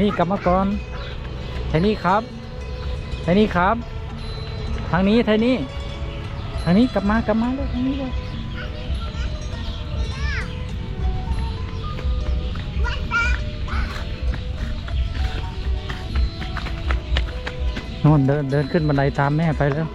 นี่กลับมาก่อนไอ้นี่ครับไอ้นี่ครับ ทางนี้ทานี้ทางนี้กลับมากลับมาเลยทางนี้เลยน่นเดินเดินขึ้นบันไดตามแม่ไปแล้ว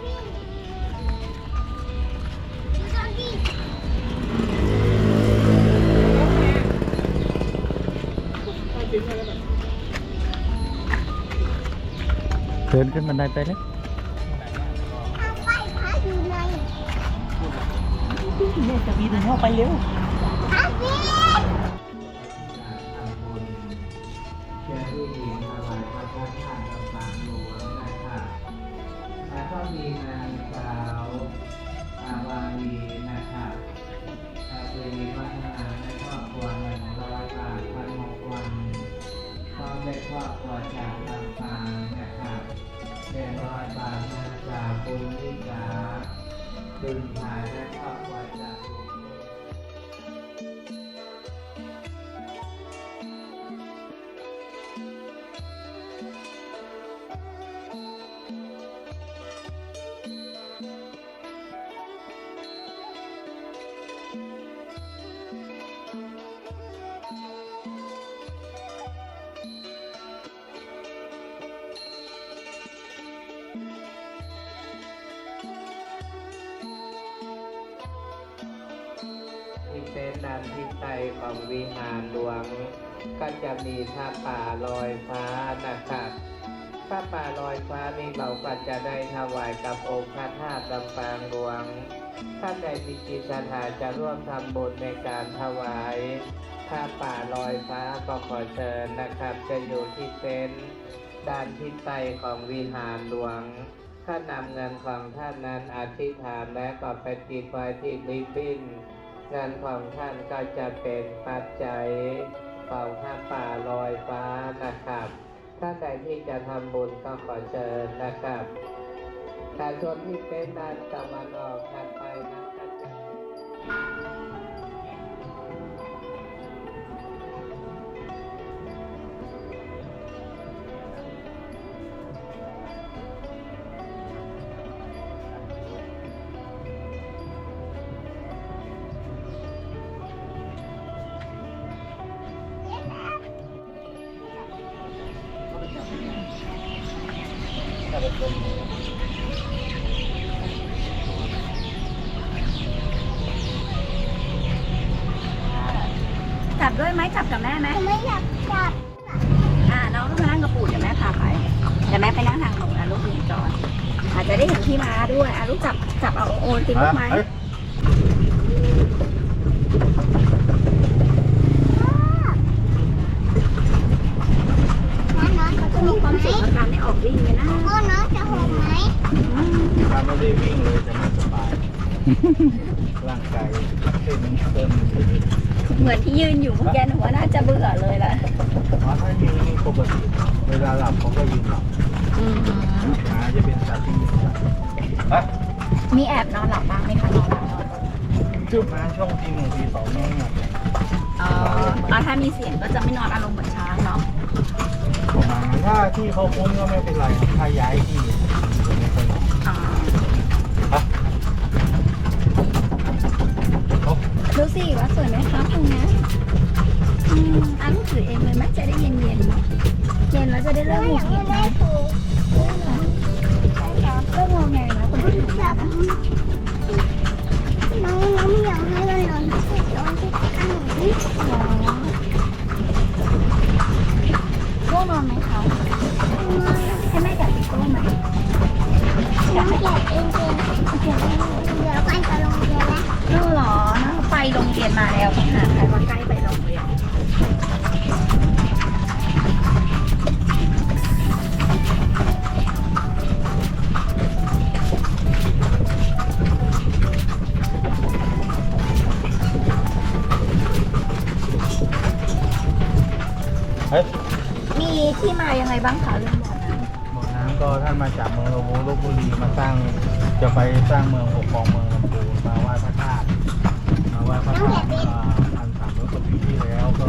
เดินขึ้นบันไดไปแล้วแม่จะมีเดินเข้าไปเร็วแดึง ทิศใต้ของวิหารหลวง ก็จะมีผ้าป่าลอยฟ้านะครับผ้าป่าลอยฟ้านี่เราก็จะได้ถวายกับองค์พระธาตุลำปางหลวงท่านใดมีจิตศรัทธาจะร่วมทำบุญในการถวายผ้าป่าลอยฟ้าก็ขอเชิญนะครับ จะอยู่ที่เต็นท์ด้านทิศใต้ของวิหารหลวงถ้านำเงินของท่านนั้นอธิษฐานและก็ไปติดไว้ที่ลิบบิน งานของท่านก็จะเป็นปัจจัยเป่าผ้าป่าลอยฟ้านะครับ ถ้าใครที่จะทำบุญก็ขอเชิญนะครับการชนที่เป็นด้านตะวันออกถัดไปนะครับ จับด้วยไหมจับกับแม่ไหมไม่อยากจับอ่าน้องมานั่งกับปู่เดี๋ยวแม่พาไปเดี๋ยวแม่ไปนั่งทางหนูนะลูกยืนจอนอาจจะได้เห็นที่ม้าด้วยอะลูกจับจับเอาโอนติดลูกไหมน้องน้องจะ จะ ห มี ก ความ ไหม สุขกับการได้ออกวิ่งเลยนะ ก็น้องจะหกไหม ถ้าไม่ได้วิ่งเลยจะไม่สบาย ร่างกายเต้นเติม เหมือนที่ยืนอยู่เมื่อกี้หนูว่าน่าจะเบื่อเลยล่ะอ๋อถ้ายืนนี่ปกติเวลาหลับเขาก็ยืนหลับอืมหมาจะเป็นสัตว์ที่ยืนหลับฮะมีแอบนอนหลับบ้างไหมคะนอนหลับนอนจุดมาช่วงทีหนึ่งทีสองเนี่ยเนี่ยอ๋ออะถ้ามีเสียงก็จะไม่นอนอารมณ์เหมือนช้างเนาะประมาณนั้นถ้าที่เขาคุ้นก็ไม่เป็นไรถ้าย้ น้องน้องไม่อยากให้เรานอนที่นอนที่ข้างหนูง่วงนอนไหมคะให้แม่จับติ๊กโก้ไหมน้องอยเองเองเดี๋ยวไปโรงเรียนแล้วหรอ ไปโรงเรียนมาแล้วต้องหาใคร ที่มายังไงบ้างคะเรื่องบ่อน้ำบ่อน้ำก็ท่านมาจากเมืองลบลบบุรีมาสร้างจะไปสร้างเมืองปกครองเมืองลำพูนมาไหว้พระธาตุมาไหว้พระธาตุพันสามร้อยกว่าปีที่แล้วก็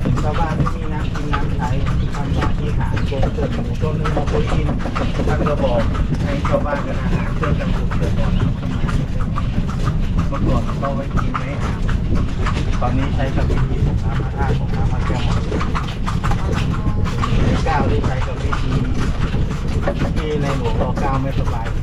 เห็นชาวบ้านไม่มีน้ำกินน้ำใช้ท่านอยากที่หารโกงเกิดหมูต้นนึงมาโปรตีนท่านก็บอกให้ชาวบ้านกันอาหารช่วยกันปลูกเกิดบ่อน้ำขึ้นมาเมื่อก่อนเขาไว้กินไม่หาตอนนี้ใช้กับวิธีของน้ำพระธาตุของน้ำพระแก้วมรกต เก้าที่ใช้กับวิธี ที่ในหลวงรอเก้าไม่สบาย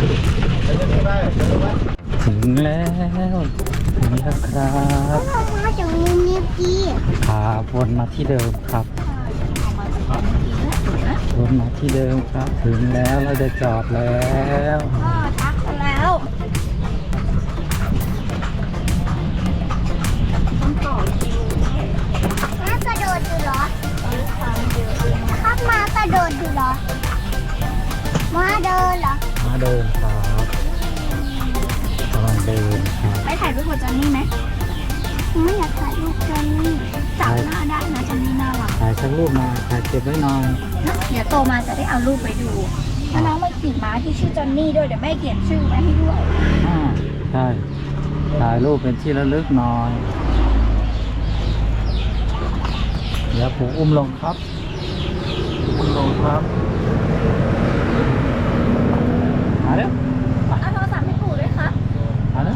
ถึงแล้วถึงแล้วครับเรามาจากมุมนี้พี่ขาวนมาที่เดิมครับเอามาจากเมื่อกี้นะถูกนะวนมาที่เดิมครับ ถึงแล้วเราจะจอดแล้ว สักรูปมาถ่ายเก็บไว้หน่อยนะเดี๋ยวโตมาจะได้เอารูปไปดูแล้วน้องมาขี่ม้าที่ชื่อจอนนี่ด้วยเดี๋ยวแม่เขียนชื่อไว้ให้ด้วยอ่าใช่ถ่ายรูปเป็นที่ระลึกหน่อย เดี๋ยวผมอุ้มลงครับ อุ้มลงครับมาแล้ว เอาโทรศัพท์ให้ปู่ด้วยครับ มาแล้ว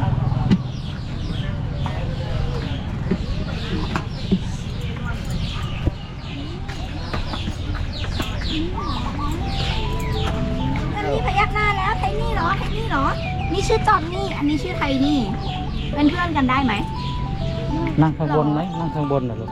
จ อนนี้พยักหน้าแล้วไทนี่เหรอไทนี่เหรอ นี่ชื่อจอนนี่อันนี้ชื่อไทนี่ เป็นเพื่อนกันได้ไหมนั่งข้างบนไหมนั่งข้างบนนะลูก